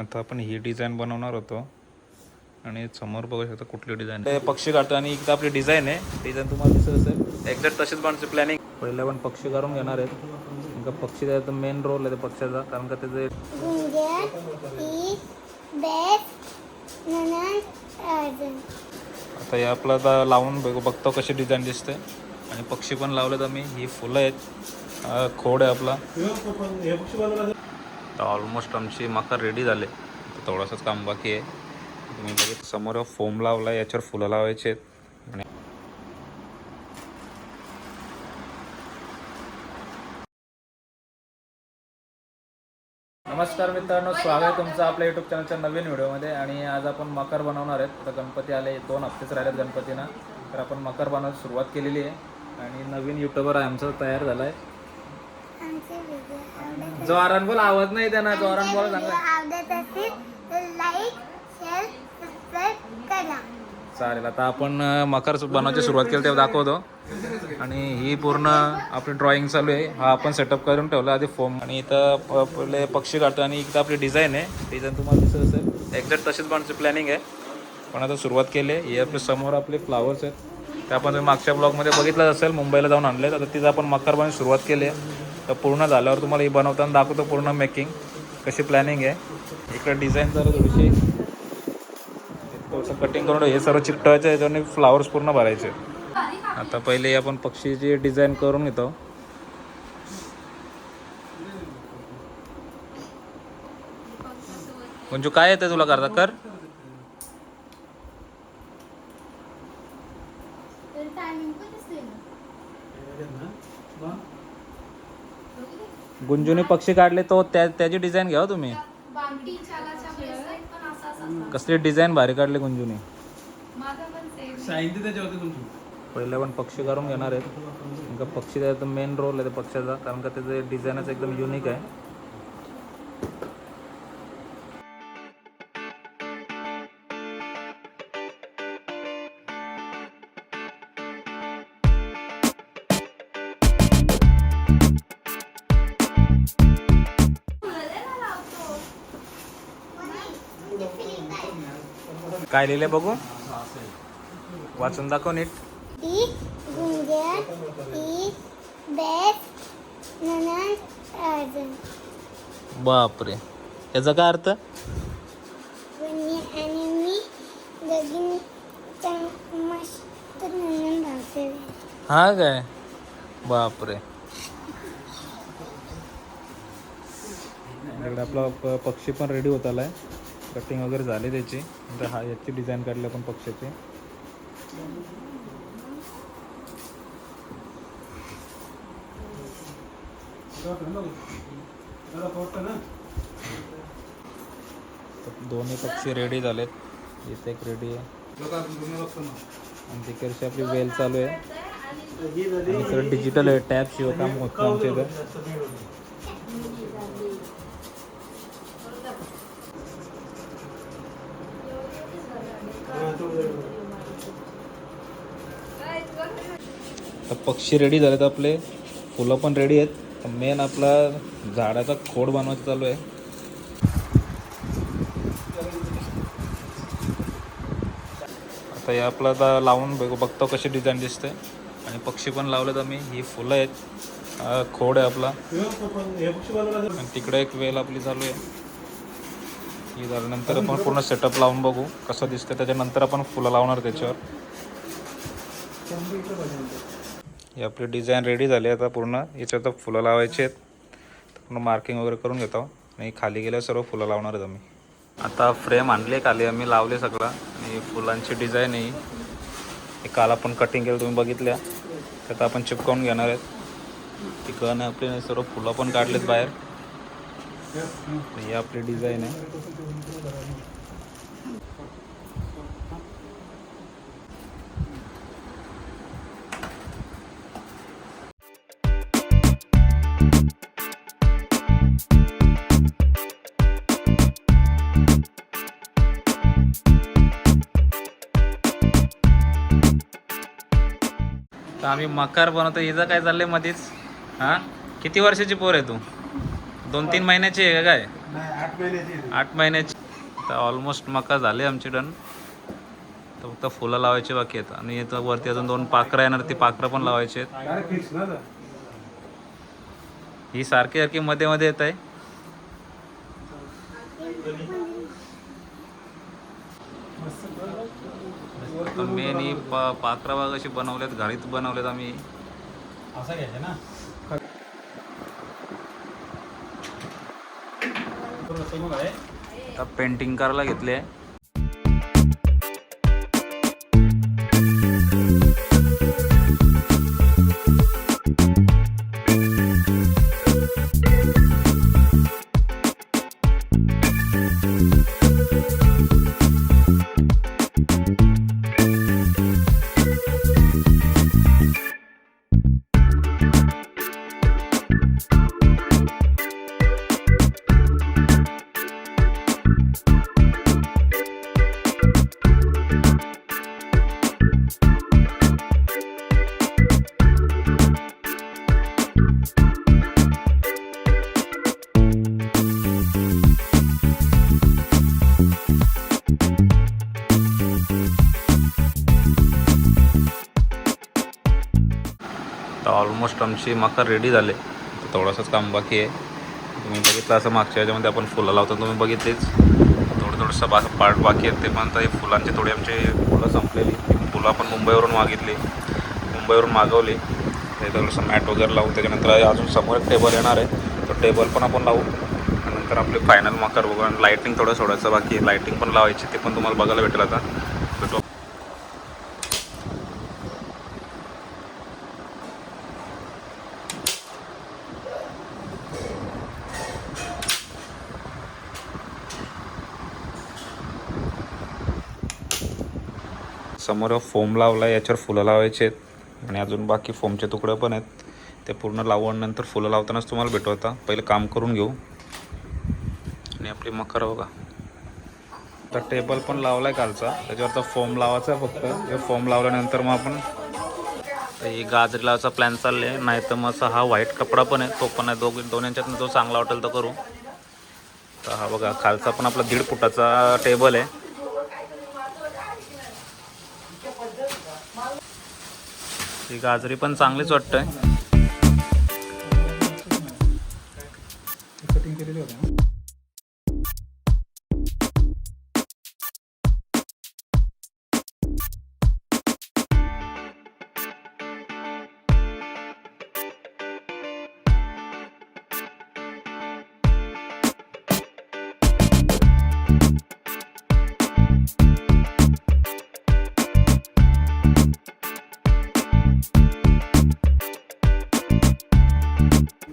आता आपण ही डिझाईन बनवणार होतो. आणि समोर बघू शकता कुठली डिझाईन ते पक्षी काढतो आणि इकडे आपली डिझाईन आहे. डिझाईन तुम्हाला दिसत असेल एक्झॅक्ट तशीच बनवायची प्लॅनिंग पहिले आपण पक्षी काढून घेणार आहेत. का पक्षी त्याचा मेन रोल आहे त्या पक्षाचा कारण का त्याचे ही आता हे आपलं आता लावून बघू बघतो कशी डिझाईन दिसते. आणि पक्षी पण लावलेत आम्ही. ही फुलं आहेत. खोड आहे आपला. तर ऑलमोस्ट आमची मका रेडी झाले. तर थोडंसंच काम बाकी आहे. तुम्ही बघित समोर फोम लावला याच्यावर फुलं लावायचे आहेत. नमस्कार मित्रांनो स्वागत आहे तुमचं आपल्या यूट्यूब चॅनलच्या नवीन व्हिडिओमध्ये. आणि आज आपण मकर बनवणार आहेत. तर गणपती आले दोन हफ्तेच राहिलेत गणपतीना. तर आपण मकर बनवायला सुरुवात केलेली आहे. आणि नवीन युट्यूबर आमचा तयार झाला आहे जोरान बोल आवाज नाही त्यांना जोरान बोल व्हिडिओ चांगला. आवडत असेल तर लाईक शेअर सबस्क्राईब करा. चालेल आता आपण मकर बनवायची सुरुवात केली तेव्हा दाखवतो. आणि ही पूर्ण आपली ड्रॉइंग चालू आहे. हा आपण सेटअप करून ठेवला आधी फॉर्म आणि इथं पहिले पक्षी काढतो आणि इथं आपली डिझाईन आहे. डिझाईन तुम्हाला दिसत असेल. एक्झॅक्ट तशीच बनवायची प्लॅनिंग आहे. पण आता सुरुवात केली आहे. हे आपले समोर आपले फ्लावर्स आहेत. ते आपण तुम्ही मागच्या ब्लॉगमध्ये बघितलं असेल. मुंबईला जाऊन आणले आता तिथं आपण मकर बनवायची सुरुवात केली आहे. तर पूर्ण झाल्यावर तुम्हाला ही बनवताना दाखवतो पूर्ण मेकिंग कशी प्लॅनिंग आहे. इकडं डिझाईन जरा थोडीशी. थोडंसं कटिंग करून हे सर्व चिकटवायचं याच्याने फ्लावर्स पूर्ण भरायचे. आता पहिले आपण पक्षीची डिझाईन करून घेतो. म्हणजे काय येतं तुला करता? कर. गुंजुनी पक्षी काढले तो त्या त्याची डिझाईन घ्या हो तुम्ही. पण कसली डिझाईन भारी काढली गुंजुनी. पण पहिले आपण पक्षी काढून घेणार आहेत. पक्षी त्याचा मेन रोल आहे त्या पक्षाचा कारण का त्याचे डिझाईनच एकदम युनिक आहे. काय लिहिले बघू? वाचून दाखव नीट. गुंजन बेस ननन अर्जुन बापरे. याचा काय अर्थ? गुंजी आणि मी दोघींनी चांग- मस्त ननन भावते हा काय? बापरे. इकडे आपला प- पक्षी पण रेडी होत आलाय कटिंग वगैरे झाली त्याची. नंतर हा याची डिझाईन काढली आपण पक्षाची. दोन्ही पक्षी रेडी झालेत. इथे एक रेडी आहे. आणि तिकडची आपली वेल चालू आहे. सगळं डिजिटल आहे टॅब शिवकाम होतं आमच्या इथं. पक्षी रेडी झालेत आपले. फुलं पण रेडी आहेत. मेन आपला झाडाचा खोड बनवायचं चालू आहे. आता हे आपलं आता लावून बघू बघतो कशी डिझाईन दिसते. आणि पक्षी पण लावलेत आम्ही. ही फुलं आहेत. खोड आहे आपला. आणि तिकडे एक वेल आपली चालू आहे. ही झाल्यानंतर आपण पूर्ण सेटअप लावून बघू. कसं दिसतं त्याच्यानंतर आपण फुलं लावणार त्याच्यावर. हे आपली डिझाईन रेडी झाली आता पूर्ण. याच्यात आता फुलं लावायची आहेत. तर पूर्ण मार्किंग वगैरे करून घेतो. आणि खाली गेल्या सर्व फुलं लावणार आहेत आम्ही. आता फ्रेम आणले खाली. आम्ही लावले सगळं. आणि फुलांची डिझाईन ही हे काल आपण कटिंग केलं तुम्ही बघितल्या. त्यात आपण चिपकावून घेणार आहेत. ती गण आपली नाही सर्व फुलं पण काढलेत बाहेर. ही आपली डिझाईन आहे. आम्ही मकार बनवतो. हिचं काय चाललंय मध्येच हा? किती वर्षाची पोर आहे तू? दोन तीन महिन्याची आहे का काय? आठ महिन्याची तर ऑलमोस्ट मका झाली आमची डन. तर फक्त फुलं लावायची बाकी आहेत. आणि इथं वरती अजून दोन पाखरं येणार ती पाखरं पण लावायची आहेत. ही सारखी सारखी मध्ये मध्ये येत आहे. मेन ही पा पाखरा बाग अशी बनवल्यात घरीच बनवल्यात आम्ही. असं घ्यायचं ना? आता पेंटिंग करायला घेतली ऑलमोस्ट आमची मका रेडी झाले. तर थोडंसंच काम बाकी आहे. तुम्ही बघितलं असं मागच्या याच्यामध्ये आपण फुलं लावतो तुम्ही बघितलेच. थोडं थोडंसं बा पार्ट बाकी आहेत. ते पण तर हे फुलांचे थोडी आमचे फुलं संपलेली. फुलं आपण मुंबईवरून मागितली. मुंबईवरून मागवली. ते थोडंसं मॅट वगैरे लावून त्याच्यानंतर अजून समोर एक टेबल येणार आहे. तो टेबल पण आपण लावू. नंतर आपले फायनल मकर बघू आणि लायटिंग थोडं सोडायचं बाकी. लायटिंग पण लावायची. ते पण तुम्हाला बघायला भेटेल आता. भेटू समोर फोम लावला याच्यावर फुलं लावायचे आहेत. आणि अजून बाकी फोमचे तुकडे पण आहेत. ते पूर्ण लावून नंतर फुलं लावतानाच तुम्हाला भेटू आता. पहिले काम करून घेऊ. आणि आपली मखर बघा. तर टेबल पण लावला आहे कालचा. त्याच्यावर तर फोम लावायचा फक्त. फोम लावल्यानंतर मग आपण ही गाजरी लावायचा प्लॅन चालले आहे नाही तर मग असा हा व्हाईट कपडा पण आहे. तो पण आहे. दोघी दोन जो चांगला वाटेल तो करू. तर हा बघा खालचा पण आपला दीड फुटाचा टेबल आहे. ही गाजरी पण चांगलीच वाटतंय. कटिंग केलेली होती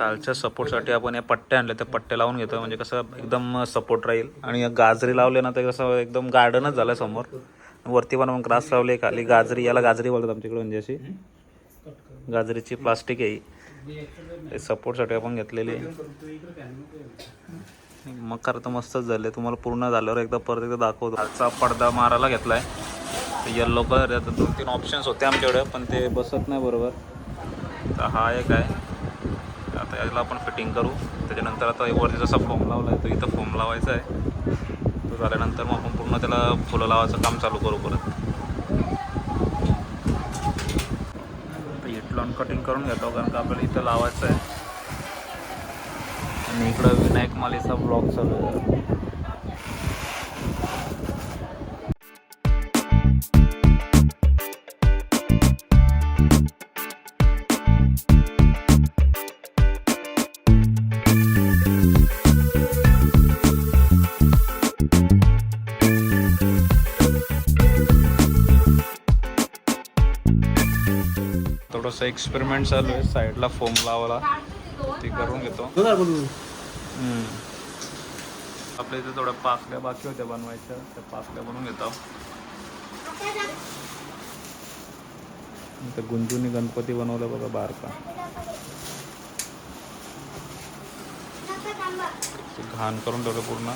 कालच्या सपोर्टसाठी आपण या पट्ट्या आणल्या त्या पट्ट्या लावून घेतो म्हणजे कसं एकदम सपोर्ट राहील. आणि गाजरी लावले ना ते कसं एकदम गार्डनच झालं समोर. वरती पण आपण ग्रास लावले खाली. गाजरी याला गाजरी बोलतात आमच्याकडे म्हणजे अशी. गाजरीची प्लास्टिक आहे सपोर्टसाठी आपण घेतलेली मग खरं तर मस्तच झाले. तुम्हाला पूर्ण झाल्यावर एकदा परत एकदा दाखवतो. खालचा पडदा मारायला घेतलाय. येल्लो कलर दोन तीन ऑप्शन्स होते आमच्याकडे पण ते बसत नाही बरोबर. तर हा एक आहे. आता याला आपण फिटिंग करू. त्याच्यानंतर आता वरती जसा फोम लावला आहे तो इथं फोम लावायचा आहे. तो झाल्यानंतर मग आपण पूर्ण त्याला फुलं लावायचं काम चालू करू परत. इटलॉन कटिंग करून घेतो कारण का आपल्याला इथं लावायचं आहे. आणि इकडं विनायक मालीचा ब्लॉग चालू आहे. थोडंसं एक्सपेरिमेंट चालू आहे. साईडला फोम लावायला. ते करून घेतो. आपल्या इथे थोड्या पाकल्या बाकी होत्या बनवायच्या. त्या पाकल्या बनवून घेतो. इथं गुंजूनी गणपती बनवला बघा बारका. घाण करून ठेवलं पूर्ण.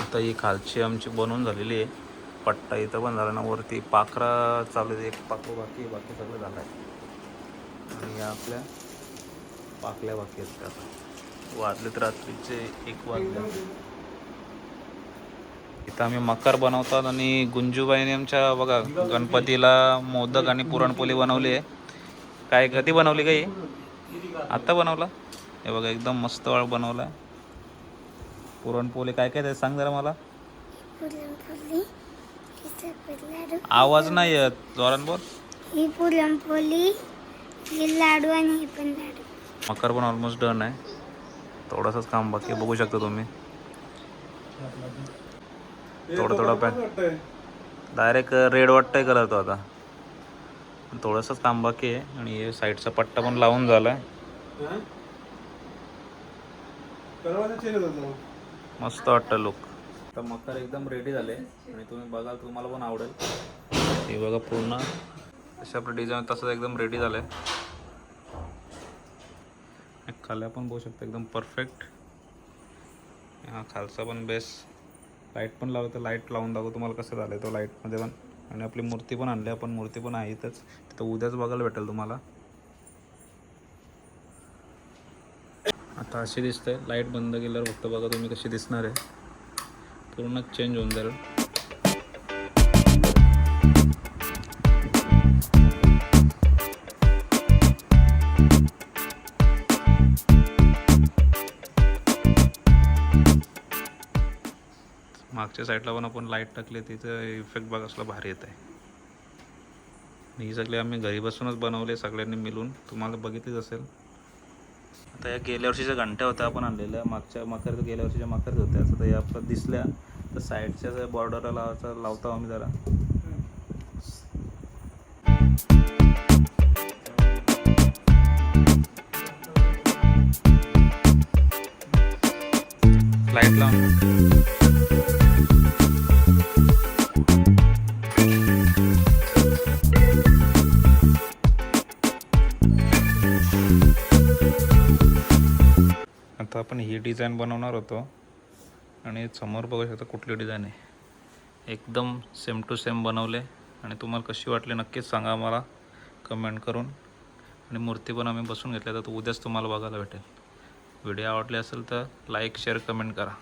आता ही खालची आमची बनवून झालेली आहे. पट्टा इथं पण झाला ना वरती पाखरा चालू आहे एक पाखरं बाकी बाकी सगळं झालं आहे. आणि या आपल्या पाकल्या बाकी आहेत त्या आता. वाजलेत रात्रीचे एक वाजले. इथं आम्ही मकर बनवतात आणि गुंजूबाईने आमच्या बघा गणपतीला मोदक आणि पुरणपोळी बनवली आहे. काय कधी बनवली काही आत्ता बनवला? हे बघा एकदम मस्त वाळ बनवला. पुरणपोळी काय काय ते सांग जरा मला. पुरणपोळी. आवाज नाही येत. जोरान बोल. ही पुरणपोळी ही लाडू आणि हे पण लाडू. मकर पण ऑलमोस्ट डन आहे. थोडंसंच काम बाकी आहे, बघू शकता तुम्ही. थोडं थोडं पॅ डायरेक्ट रेड वाटतंय कलर तो आता. थोडंसंच काम बाकी आहे. आणि हे साईडचा पट्टा पण लावून झाला आहे मस्त वाटतं लुक तर मकर एकदम रेडी झाले. आणि तुम्ही बघाल तुम्हाला पण आवडेल. हे बघा पूर्ण. अशा आपलं डिझाईन तसंच एकदम रेडी झालं आहे खाल्या पण बघू शकता एकदम परफेक्ट हा खालचा पण बेस लाइट पण लावलं तर लाइट लावून दाखवतो तुम्हाला कसं झालं तो लाईटमध्ये पण. आणि आपली मूर्ती पण आणली आपण. मूर्ती पण आहे इथंच. तिथं उद्याच बघायला भेटेल तुम्हाला. आता अशी दिसते लाइट बंद केल्यावर फक्त बघा तुम्ही कशी दिसणार आहे. पूर्ण चेंज होऊन जाईल. मागच्या साईडला पण आपण लाइट टाकली तिचं इफेक्ट बघा असला भारी येत आहे. ही सगळी आम्ही घरी बसूनच बनवले सगळ्यांनी मिळून. तुम्हाला बघितलीच असेल. आता या गेल्या वर्षीच्या घंट्या होत्या आपण आणलेल्या. मागच्या मकर गेल्या वर्षीच्या मकर होत्या. आता या आपल्या दिसल्या. तर साईडच्या बॉर्डरला लावायचा लावतो आम्ही जरा. लाइट लावून आता आपण ही डिझाईन बनवणार होतो. आणि समोर बघू शकता कुठली डिझाईन आहे. एकदम सेम टू सेम बनवले. आणि तुम्हाला कशी वाटली नक्कीच सांगा मला कमेंट करून. आणि मूर्ती पण आम्ही बसून घेतल्या तर उद्याच तुम्हाला बघायला भेटेल. व्हिडिओ आवडले असेल तर लाईक शेअर कमेंट करा.